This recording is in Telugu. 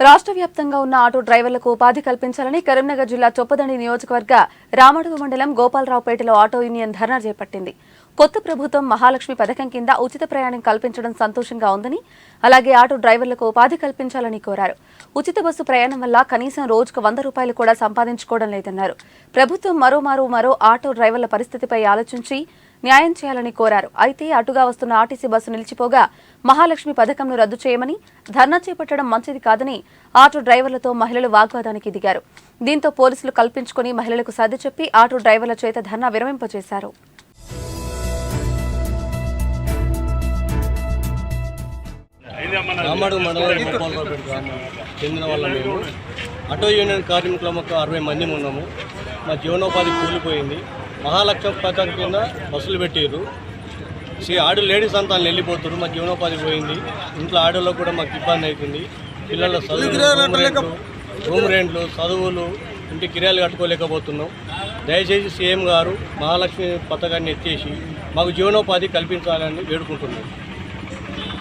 రాష్ట్ర వ్యాప్తంగా ఉన్న ఆటో డ్రైవర్లకు ఉపాధి కల్పించాలని కరీంనగర్ జిల్లా చొప్పదండి నియోజకవర్గ రామడుగు మండలం గోపాలరావుపేటలో ఆటో యూనియన్ ధర్నా చేపట్టింది. కొత్త ప్రభుత్వం మహాలక్ష్మి పథకం కింద ఉచిత ప్రయాణం కల్పించడం సంతోషంగా ఉందని అలాగే ఆటో డ్రైవర్లకు ఉపాధి కల్పించాలని కోరారు. ఉచిత బస్సు ప్రయాణం వల్ల కనీసం రోజుకు వంద రూపాయలు కూడా సంపాదించుకోవడం లేదన్నారు. ప్రభుత్వం మరోమారు మరో ఆటో డ్రైవర్ల పరిస్థితిపై ఆలోచించి న్యాయం చేయాలని కోరారు. అయితే అటుగా వస్తున్న ఆర్టీసీ బస్సు నిలిచిపోగా మహాలక్ష్మి పథకంను రద్దు చేయమని ధర్నా చేపట్టడం మంచిది కాదని ఆటో డ్రైవర్లతో మహిళలు వాగ్వాదానికి దిగారు. దీంతో పోలీసులు కల్పించుకుని మహిళలకు సర్ది చెప్పి ఆటో డ్రైవర్ల చేత ధర్నా విరమింపజేశారు రామాడు మండలం గోపాలరావుపేట గ్రామం. చెందిన వాళ్ళ మేము. ఆటో యూనియన్ కార్మికులం ఒక అరవై మంది ఉన్నాము. మా జీవనోపాధి కూలిపోయింది. మహాలక్ష్మి పథకం కింద బస్సులు పెట్టారు సి ఆడు లేడీస్ అంతా వెళ్ళిపోతారు మా జీవనోపాధి పోయింది. ఇంట్లో ఆడలో కూడా మాకు ఇబ్బంది అవుతుంది పిల్లల చదువులు రూమ్ రెంట్లు రూమ్ రెంట్లు చదువులు ఇంటి కిరాయిలు కట్టుకోలేకపోతున్నాం. దయచేసి సీఎం గారు మహాలక్ష్మి పథకాన్ని ఎత్తేసి మాకు జీవనోపాధి కల్పించాలని వేడుకుంటున్నాం.